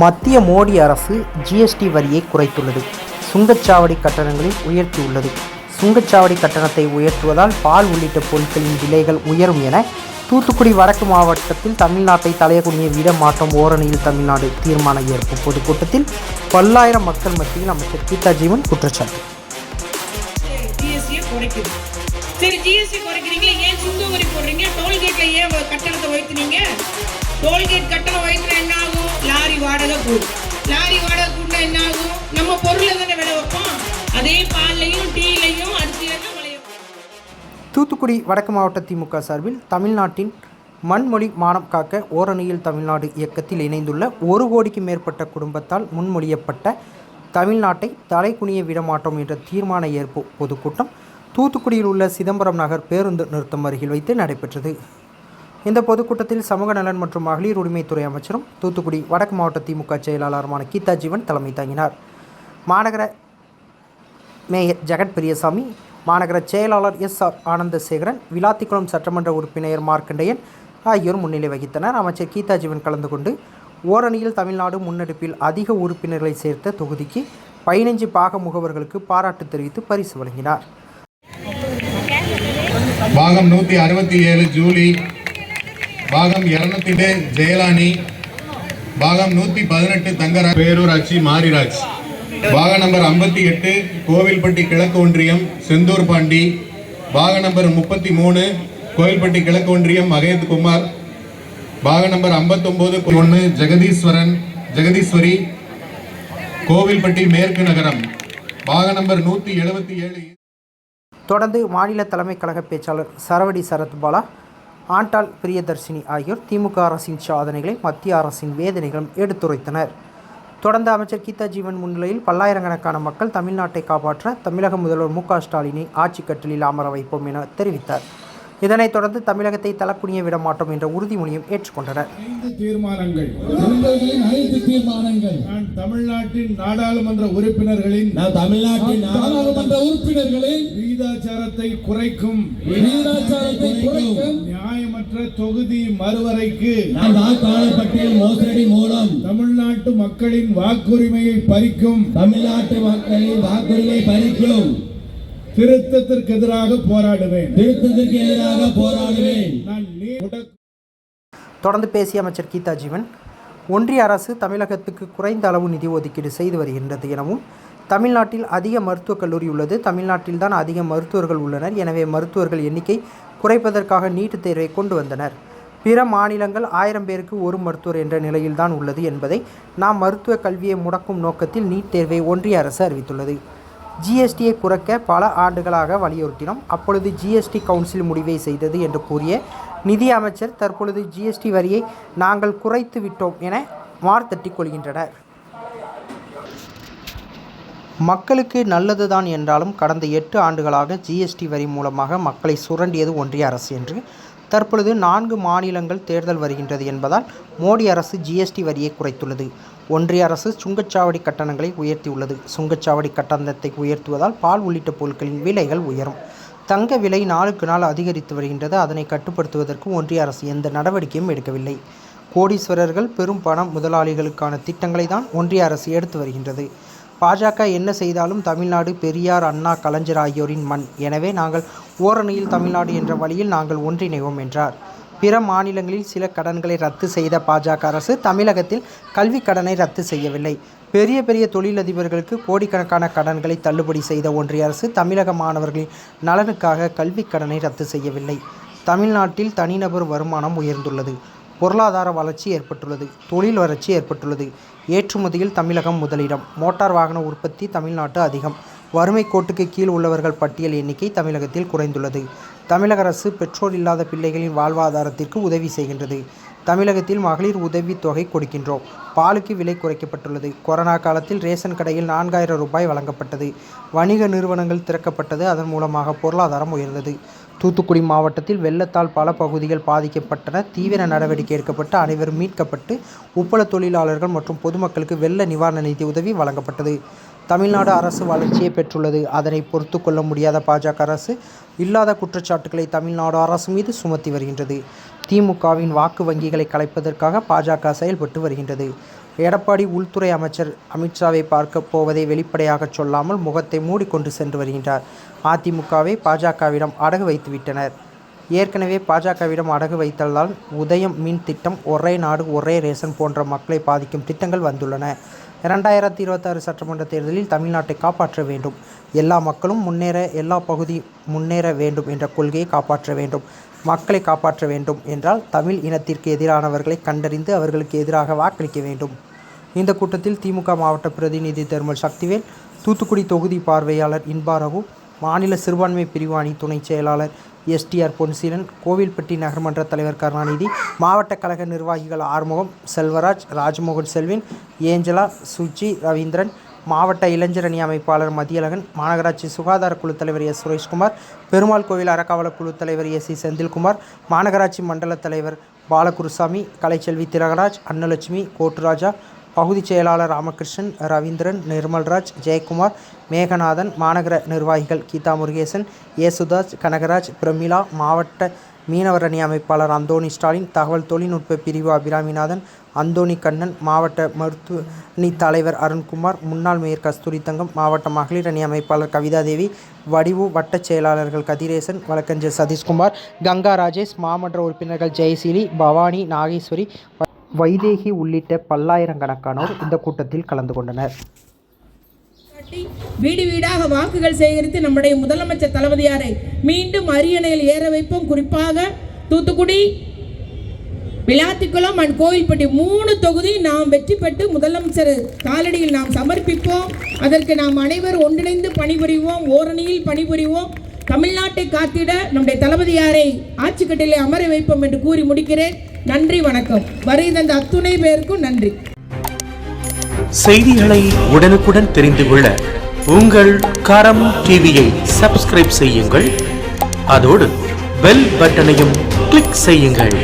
மத்திய மோடி அரசு ஜிஎஸ்டி வரியை குறைத்துள்ளது. சுங்கச்சாவடி கட்டணங்களை உயர்த்தியுள்ளது. சுங்கச்சாவடி கட்டணத்தை உயர்த்துவதால் பால் உள்ளிட்ட பொருட்களின் விலைகள் உயரும் என தூத்துக்குடி வடக்கு மாவட்டத்தில் தமிழ்நாட்டை தலையகுனிய விட மாற்றம் ஓரணியில் தமிழ்நாடு தீர்மான ஏற்பு பொதுக்கூட்டத்தில் பல்லாயிரம் மக்கள் மத்தியில் அமைச்சர் கீதா ஜீவன் குற்றச்சாட்டு. சரி ஜிஎஸ்டி குறைக்கிறீங்களா? ஏன் சுங்க வரி போடுறீங்க டோல்கேட்ல ஏன் கட்டணத்தை உயர்த்துனீங்க? டோல்கேட் கட்டணம் உயர்த்தினா என்ன ஆகும் லாரி வாடகை கூடும் லாரி வாடகை கூட்டினா என்ன ஆகும் நம்ம பொருளை தானே விட வைப்போம்? அதே பால்லையும் டீலையும் அரிசியில தூத்துக்குடி வடக்கு மாவட்ட திமுக சார்பில் தமிழ்நாட்டின் மண்மொழி மானம் காக்க ஓரணியில் தமிழ்நாடு இயக்கத்தில் இணைந்துள்ள ஒரு கோடிக்கு மேற்பட்ட குடும்பத்தால் முன்மொழியப்பட்ட தமிழ்நாட்டை தலைகுனிய விடமாட்டோம் என்ற தீர்மான ஏற்பு பொதுக்கூட்டம் தூத்துக்குடியில் உள்ள சிதம்பரம் நகர் பேருந்து நிறுத்தம் அருகில் வைத்து நடைபெற்றது. இந்த பொதுக்கூட்டத்தில் சமூக நலன் மற்றும் மகளிர் உரிமைத்துறை அமைச்சரும் தூத்துக்குடி வடக்கு மாவட்ட திமுக செயலாளருமான கீதா ஜீவன் தலைமை தாங்கினார். மாநகர மேயர் ஜெகத் பெரியசாமி மாநகர செயலாளர் எஸ் ஆர் ஆனந்தசேகரன் விளாத்திக்குளம் சட்டமன்ற உறுப்பினர் மார்க்கண்டையன் ஆகியோர் முன்னிலை வகித்தனர். அமைச்சர் கீதா ஜீவன் கலந்து கொண்டு ஓரணியில் தமிழ்நாடு முன்னெடுப்பில் அதிக உறுப்பினர்களை சேர்த்த தொகுதிக்கு பதினைஞ்சு பாக முகவர்களுக்கு பாராட்டு தெரிவித்து பரிசு வழங்கினார். பாகம் நூற்றி அறுபத்தி ஏழு ஜூலி பாகம் இருநூத்தி ஜெயலானி பாகம் நூத்தி பதினெட்டு தங்கரா. பேரூராட்சி மாரிராஜ். பாக நம்பர் ஐம்பத்தி எட்டு கோவில்பட்டி கிழக்கு ஒன்றியம் செந்தூர் பாண்டி. பாக நம்பர் முப்பத்தி மூணு கோவில்பட்டி கிழக்கு ஒன்றியம் மகேத் குமார். பாக நம்பர் 59 ஒன்று ஜெகதீஸ்வரன் ஜெகதீஸ்வரி. கோவில்பட்டி மேற்கு நகரம். பாக நம்பர் நூத்தி எழுபத்தி ஏழு. தொடர்ந்து மாநில தலைமை கழக பேச்சாளர் சரவடி சரத்பாலா ஆண்டாள் பிரியதர்ஷினி ஆகியோர் திமுக அரசின் சாதனைகளை மத்திய அரசின் வேதனைகளும் எடுத்துரைத்தனர். தொடர்ந்து அமைச்சர் கீதா ஜீவன் முன்னிலையில் பல்லாயிரக்கணக்கான மக்கள் தமிழ்நாட்டை காப்பாற்ற தமிழக முதல்வர் மு க ஸ்டாலினை ஆட்சி கட்டிலில் அமர வைப்போம் என தெரிவித்தார். இதனைத் தொடர்ந்து தமிழகத்தை தலக்குனிய விட மாட்டோம் என்ற உறுதிமொழியும் ஏற்றுக்கொண்டனர். ஐந்து தீர்மானங்கள் அனைத்து தீர்மானங்கள். நான் தமிழ்நாட்டின் நாடாளுமன்ற உறுப்பினர்களின் நான் தமிழ்நாட்டின் நாடாளுமன்ற உறுப்பினர்களின் விகிதாச்சாரத்தை குறைக்கும் வீராச்சாரத்தை குறைக்கும் நியாயமற்ற தொகுதி மறுவரைக்கு நான் வாக்காளர் பட்டியல் மோசடி மூலம் தமிழ்நாட்டு மக்களின் வாக்குரிமையை பறிக்கும். தமிழ்நாட்டு மக்களின் வாக்குரிமை பறிக்கும். திருத்தத்திற்கு எதிராக போராடுவேன். திருத்தத்திற்கு எதிராக போராடுவேன். தொடர்ந்து பேசிய அமைச்சர் கீதா ஜீவன் ஒன்றிய அரசு தமிழகத்துக்கு குறைந்த அளவு நிதி ஒதுக்கீடு செய்து வருகின்றது எனவும் தமிழ்நாட்டில் அதிக மருத்துவக் கல்லூரி உள்ளது தமிழ்நாட்டில்தான் அதிக மருத்துவர்கள் உள்ளனர் எனவே மருத்துவர்கள் எண்ணிக்கை குறைப்பதற்காக நீட்டுத் தேர்வை கொண்டு வந்தனர். பிற மாநிலங்கள் ஆயிரம் பேருக்கு ஒரு மருத்துவர் என்ற நிலையில்தான் உள்ளது என்பதை நாம் மருத்துவ கல்வியை முடக்கும் நோக்கத்தில் நீட் தேர்வை ஒன்றிய அரசு அறிவித்துள்ளது. ஜிஎஸ்டியை குறைக்க பல ஆண்டுகளாக வலியுறுத்தினோம். அப்பொழுது ஜிஎஸ்டி கவுன்சில் முடிவை செய்தது என்று கூறிய நிதி அமைச்சர் தற்பொழுது ஜிஎஸ்டி வரியை நாங்கள் குறைத்து விட்டோம் என மார்த்தட்டிக் கொள்கின்றனர். மக்களுக்கு நல்லதுதான் என்றாலும் கடந்த எட்டு ஆண்டுகளாக ஜிஎஸ்டி வரி மூலமாக மக்களை சுரண்டியது ஒன்றிய அரசு என்று தற்பொழுது நான்கு மாநிலங்கள் தேர்தல் வருகின்றது என்பதால் மோடி அரசு ஜிஎஸ்டி வரியை குறைத்துள்ளது. ஒன்றிய அரசு சுங்கச்சாவடி கட்டணங்களை உயர்த்தியுள்ளது. சுங்கச்சாவடி கட்டணத்தை உயர்த்துவதால் பால் உள்ளிட்ட பொருட்களின் விலைகள் உயரும். தங்க விலை நாளுக்கு நாள் அதிகரித்து வருகின்றது. அதனை கட்டுப்படுத்துவதற்கு ஒன்றிய அரசு எந்த நடவடிக்கையும் எடுக்கவில்லை. கோடீஸ்வரர்கள் பெரும் பண முதலாளிகளுக்கான திட்டங்களை தான் ஒன்றிய அரசு எடுத்து வருகின்றது. பாஜக என்ன செய்தாலும் தமிழ்நாடு பெரியார் அண்ணா கலைஞர் ஆகியோரின் மண். எனவே நாங்கள் ஓரணியில் தமிழ்நாடு என்ற வழியில் நாங்கள் ஒன்றிணைவோம் என்றார். பிற மாநிலங்களில் சில கடன்களை ரத்து செய்த பாஜக அரசு தமிழகத்தில் கல்வி கடனை ரத்து செய்யவில்லை. பெரிய பெரிய தொழிலதிபர்களுக்கு கோடிக்கணக்கான கடன்களை தள்ளுபடி செய்த ஒன்றிய அரசு தமிழக மாணவர்களின் நலனுக்காக கல்விக் கடனை ரத்து செய்யவில்லை. தமிழ்நாட்டில் தனிநபர் வருமானம் உயர்ந்துள்ளது. பொருளாதார வளர்ச்சி ஏற்பட்டுள்ளது தொழில் வளர்ச்சி ஏற்பட்டுள்ளது. ஏற்றுமதியில் தமிழகம் முதலிடம். மோட்டார் வாகன உற்பத்தி தமிழ்நாட்டு அதிகம். வறுமை கோட்டுக்கு கீழ் உள்ளவர்கள் பட்டியல் எண்ணிக்கை தமிழகத்தில் குறைந்துள்ளது. தமிழக அரசு பெற்றோர் இல்லாத பிள்ளைகளின் வாழ்வாதாரத்திற்கு உதவி செய்கின்றது. தமிழகத்தில் மகளிர் உதவித்தொகை கொடுக்கின்றோம். பாலுக்கு விலை குறைக்கப்பட்டுள்ளது. கொரோனா காலத்தில் ரேஷன் கடையில் நான்காயிரம் ரூபாய் வழங்கப்பட்டது. வணிக நிறுவனங்கள் திறக்கப்பட்டது. அதன் மூலமாக பொருளாதாரம் உயர்ந்தது. தூத்துக்குடி மாவட்டத்தில் வெள்ளத்தால் பல பகுதிகள் பாதிக்கப்பட்டன. தீவிர நடவடிக்கை எடுக்கப்பட்டு அனைவரும் மீட்கப்பட்டு உப்பள தொழிலாளர்கள் மற்றும் பொதுமக்களுக்கு வெள்ள நிவாரண நிதி உதவி வழங்கப்பட்டது. தமிழ்நாடு அரசு வளர்ச்சியை பெற்றுள்ளது. அதனை பொறுத்து கொள்ள முடியாத பாஜக அரசு இல்லாத குற்றச்சாட்டுகளை தமிழ்நாடு அரசு மீது சுமத்தி வருகின்றது. திமுகவின் வாக்கு வங்கிகளை கலைப்பதற்காக பாஜக செயல்பட்டு வருகின்றது. எடப்பாடி உள்துறை அமைச்சர் அமித்ஷாவை பார்க்க போவதை வெளிப்படையாக சொல்லாமல் முகத்தை மூடிக்கொண்டு சென்று வருகின்றார். அதிமுகவை பாஜகவிடம் அடகு வைத்துவிட்டனர் ஏற்கனவே பாஜகவிடம் அடகு வைத்ததால் உதயம் மின் திட்டம் ஒரே நாடு ஒரே ரேஷன் போன்ற மக்களை பாதிக்கும் திட்டங்கள் வந்துள்ளன. இரண்டாயிரத்தி இருபத்தாறு சட்டமன்ற தேர்தலில் தமிழ்நாட்டை காப்பாற்ற வேண்டும். எல்லா மக்களும் முன்னேற எல்லா பகுதி முன்னேற வேண்டும் என்ற கொள்கையை காப்பாற்ற வேண்டும். மக்களை காப்பாற்ற வேண்டும் என்றால் தமிழ் இனத்திற்கு எதிரானவர்களை கண்டறிந்து அவர்களுக்கு எதிராக வாக்களிக்க வேண்டும். இந்த கூட்டத்தில் திமுக மாவட்ட பிரதிநிதி தர்மல் சக்திவேல் தூத்துக்குடி தொகுதி பார்வையாளர் இன்பாரவு மாநில சிறுபான்மை பிரிவாணி துணைச் செயலாளர் எஸ்டிஆர் பொன்சீலன் கோவில்பட்டி நகர்மன்ற தலைவர் கருணாநிதி மாவட்ட கழக நிர்வாகிகள் ஆறுமுகம் செல்வராஜ் ராஜ்மோகன் செல்வின் ஏஞ்சலா சுஜி ரவீந்திரன் மாவட்ட இளைஞர் அணி அமைப்பாளர் மதியழகன் மாநகராட்சி சுகாதார குழு தலைவர் எஸ் சுரேஷ்குமார் பெருமாள் கோவில் அறக்காவலர் குழு தலைவர் எஸ் சி செந்தில்குமார் மாநகராட்சி மண்டல தலைவர் பாலகுருசாமி கலைச்செல்வி திலகராஜ் அன்னலட்சுமி கோட்டுராஜா பகுதிச் செயலாளர் ராமகிருஷ்ணன் ரவீந்திரன் நிர்மல்ராஜ் ஜெயக்குமார் மேகநாதன் மாநகர நிர்வாகிகள் கீதா முருகேசன் ஏசுதாஸ் கனகராஜ் பிரமிளா மாவட்ட மீனவர் அணி அமைப்பாளர் அந்தோணி ஸ்டாலின் தகவல் தொழில்நுட்ப பிரிவு அபிராமிநாதன் அந்தோணி கண்ணன் மாவட்ட மருத்துவ அணி தலைவர் அருண்குமார் முன்னாள் மேயர் கஸ்தூரி தங்கம் மாவட்ட மகளிர் அணி அமைப்பாளர் கவிதாதேவி வடிவு வட்டச் செயலாளர்கள் கதிரேசன் வழக்கறிஞர் சதீஷ்குமார் கங்கா ராஜேஷ் மாமன்ற உறுப்பினர்கள் ஜெயசீலி பவானி நாகேஸ்வரி வைதேகி உள்ளிட்ட பல்லாயிரக்கணக்கானோர் இந்த கூட்டத்தில் கலந்து கொண்டனர். வீடு வீடாக வாக்குகள் சேகரித்து நம்முடைய முதலமைச்சர் தளபதியாரை மீண்டும் அரியணையில் ஏற வைப்போம். குறிப்பாக தூத்துக்குடி விளாத்திக்குளம் அண்ட் கோயில்பட்டி மூணு தொகுதி நாம் வெற்றி பெற்று முதலமைச்சர் காலடியில் நாம் சமர்ப்பிப்போம். அதற்கு நாம் அனைவரும் ஒன்றிணைந்து பணிபுரிவோம். ஓரணியில் பணிபுரிவோம். தமிழ்நாட்டை காத்திட நம்முடைய தளபதியாரை ஆட்சிக்கட்டிலே அமர வைப்போம் என்று கூறி முடிக்கிறேன். நன்றி வணக்கம். வரை தந்த அத்துணை பேருக்கும் நன்றி. செய்திகளை உடனுக்குடன் தெரிந்து கொள்ள உங்கள் கரம் டிவியை சப்ஸ்கிரைப் செய்யுங்கள். அதோடு பெல் பட்டனையும் கிளிக் செய்யுங்கள்.